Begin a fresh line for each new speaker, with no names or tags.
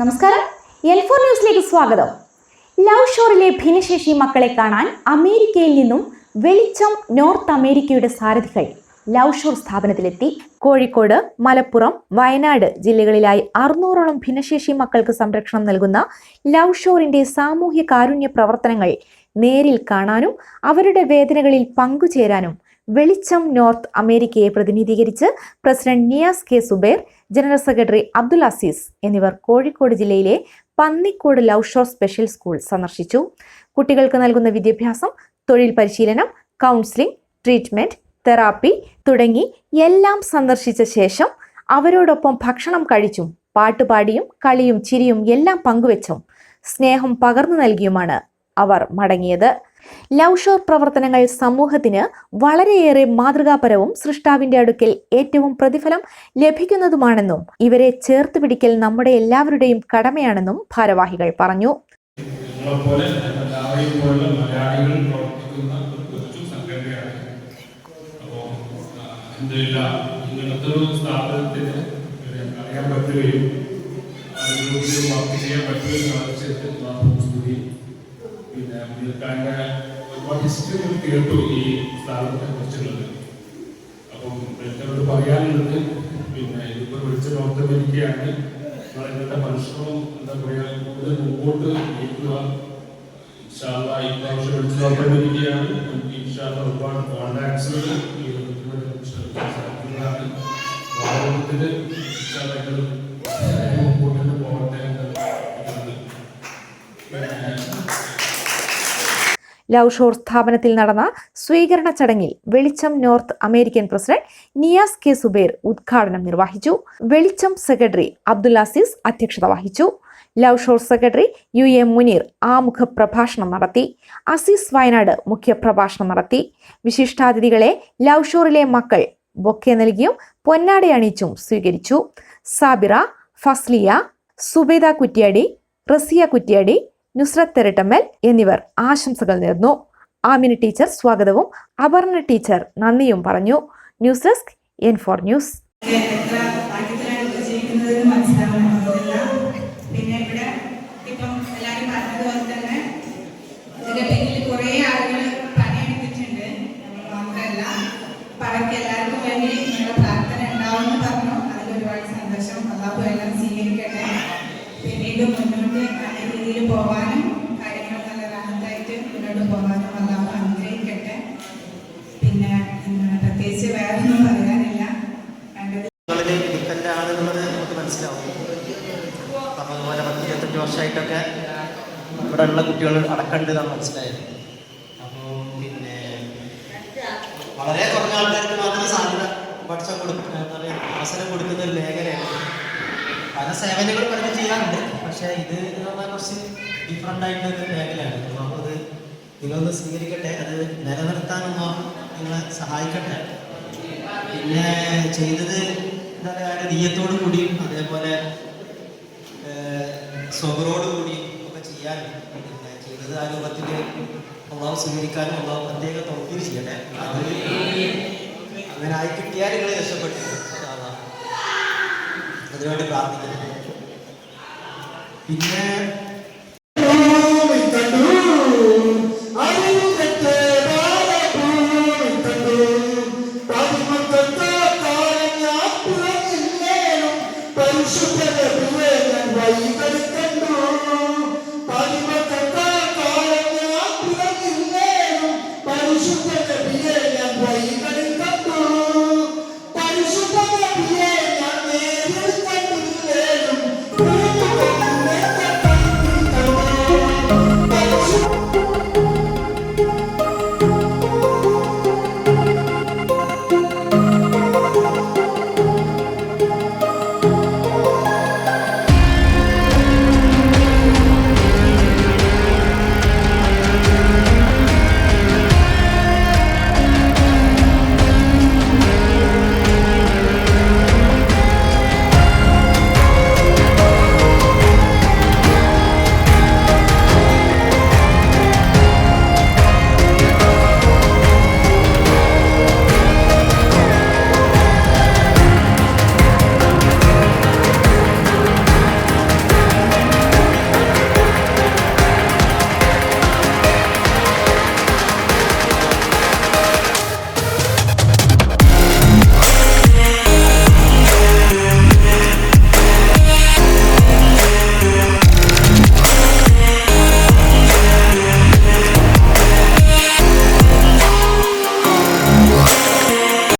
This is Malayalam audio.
നമസ്കാരം. എൽ ഫോർ ന്യൂസിലേക്ക് സ്വാഗതം. ലവ് ഷോറിലെ ഭിന്നശേഷി മക്കളെ കാണാൻ അമേരിക്കയിൽ നിന്നും വെളിച്ചം നോർത്ത് അമേരിക്കയുടെ സാരഥികൾ ലവ് ഷോർ സ്ഥാപനത്തിലെത്തി. കോഴിക്കോട് മലപ്പുറം വയനാട് ജില്ലകളിലായി അറുന്നൂറോളം ഭിന്നശേഷി മക്കൾക്ക് സംരക്ഷണം നൽകുന്ന ലവ് ഷോറിന്റെ സാമൂഹ്യ കാരുണ്യ പ്രവർത്തനങ്ങൾ നേരിൽ കാണാനും അവരുടെ വേദനകളിൽ പങ്കുചേരാനും വെളിച്ചം നോർത്ത് അമേരിക്കയെ പ്രതിനിധീകരിച്ച് president Niyas K. Subair general secretary Abdul Azeez എന്നിവർ കോഴിക്കോട് ജില്ലയിലെ പന്നിക്കോട് ഷോ സ്പെഷ്യൽ സ്കൂൾ സന്ദർശിച്ചു. കുട്ടികൾക്ക് നൽകുന്ന വിദ്യാഭ്യാസം തൊഴിൽ പരിശീലനം കൗൺസിലിംഗ് ട്രീറ്റ്മെന്റ് തെറാപ്പി തുടങ്ങി എല്ലാം സന്ദർശിച്ച ശേഷം അവരോടൊപ്പം ഭക്ഷണം കഴിച്ചും പാട്ടുപാടിയും കളിയും ചിരിയും എല്ലാം പങ്കുവച്ചും സ്നേഹം പകർന്നു നൽകിയുമാണ് അവർ മടങ്ങിയത്. ലവ് പ്രവർത്തനങ്ങൾ സമൂഹത്തിന് വളരെയേറെ മാതൃകാപരവും സൃഷ്ടാവിന്റെ അടുക്കൽ ഏറ്റവും പ്രതിഫലം ലഭിക്കുന്നതുമാണെന്നും ഇവരെ ചേർത്ത് പിടിക്കൽ നമ്മുടെ എല്ലാവരുടെയും കടമയാണെന്നും ഭാരവാഹികൾ പറഞ്ഞു.
പറ്റുകയും പിന്നെ മുന്നിൽക്കാരുടെ ഒരുപാട് ഹിസ്റ്ററി കേട്ടു ഈ സ്ഥാപനത്തെ കുറിച്ചുള്ളത് അപ്പം എനിക്കവരോട് പറയാനുള്ളത് പിന്നെ ഇതിപ്പോൾ വിളിച്ച നോർത്ത് അമേരിക്കയാണ് ഇന്നത്തെ മനുഷ്യരും എന്താ പറയുക കൂടുതൽ മുമ്പോട്ട് നീക്കുക ഇൻഷാല്ലാ ഈ പ്രാവശ്യം വിളിച്ച് അമേരിക്കയാണ് നമുക്ക് ഇൻഷാല്ല ഒരുപാട് കോൺടാക്ട്സുകൾ ഈ സാധിക്കുന്നതാണ് ഭാരതത്തിൽ ഇൻഷാല്ലാ ഇത് മുമ്പോട്ട് തന്നെ പോകട്ടെ എന്ന് ഇരിക്കുന്നത്. പിന്നെ
ലവ് ഷോർ സ്ഥാപനത്തിൽ നടന്ന സ്വീകരണ ചടങ്ങിൽ Velicham North American president Niyas K. Subair ഉദ്ഘാടനം നിർവഹിച്ചു. വെളിച്ചം സെക്രട്ടറി അബ്ദുൽ അസീസ് അധ്യക്ഷത വഹിച്ചു. Love Shore secretary U A Muneer ആമുഖ പ്രഭാഷണം നടത്തി. അസീസ് വയനാട് മുഖ്യപ്രഭാഷണം നടത്തി. വിശിഷ്ടാതിഥികളെ ലവ്ഷോറിലെ മക്കൾ ബൊക്കെ നൽകിയും പൊന്നാട അണിയിച്ചും സ്വീകരിച്ചു. സാബിറ ഫസ്ലിയ സുബേദ കുറ്റ്യാടി റസിയ കുറ്റ്യാടി നുസ്രത്ത് തെരട്ടമ്മൽ എന്നിവർ ആശംസകൾ നേർന്നു. ആമിന ടീച്ചർ സ്വാഗതവും. അപർണ ടീച്ചർ നന്ദിയും പറഞ്ഞു. News desk N four news.
പ്രാർത്ഥന ഉണ്ടാവുമെന്ന് പറഞ്ഞു അതിൽ ഒരുപാട് സന്തോഷം അള്ളാഹു എല്ലാം സ്വീകരിക്കട്ടെ പിന്നീട്
വർഷമായിട്ടൊക്കെ ഇവിടെ ഉള്ള കുട്ടികൾ അടക്കണ്ട് എന്നാണ് മനസ്സിലായത്. അപ്പോൾ പിന്നെ വളരെ കുറഞ്ഞ ആൾക്കാർക്ക് മാത്രം സാധ്യത പഠിച്ച കൊടുക്കുന്ന എന്താ പറയുക അവസരം കൊടുക്കുന്ന ഒരു മേഖലയാണ്. പല സേവനങ്ങളും പലരും ചെയ്യാറുണ്ട്. പക്ഷേ ഇത് എന്ന് പറഞ്ഞാൽ കുറച്ച് ഡിഫറെന്റ് ആയിട്ടുള്ള ഒരു മേഖലയാണ്. അപ്പോൾ അത് നിങ്ങളൊന്ന് സ്വീകരിക്കട്ടെ അത് നിലനിർത്താനൊന്നും നിങ്ങളെ സഹായിക്കട്ടെ. പിന്നെ ചെയ്തത് എന്താ പറയുക നീയത്തോടു കൂടിയും അതേപോലെ സ്വബറോട് കൂടിയും ഒക്കെ ചെയ്യാൻ ചെയ്തത് ആ രൂപത്തിൽ അള്ളാഹ് സ്വീകരിക്കാനും അള്ളാഹ് പ്രത്യേക തോഫീർ ചെയ്യട്ടെ. അത് അങ്ങനെ ആയി കിട്ടിയാൽ നിങ്ങൾ രക്ഷപ്പെട്ടു. അതിനുവേണ്ടി പ്രാർത്ഥിക്കുന്നു. പിന്നെ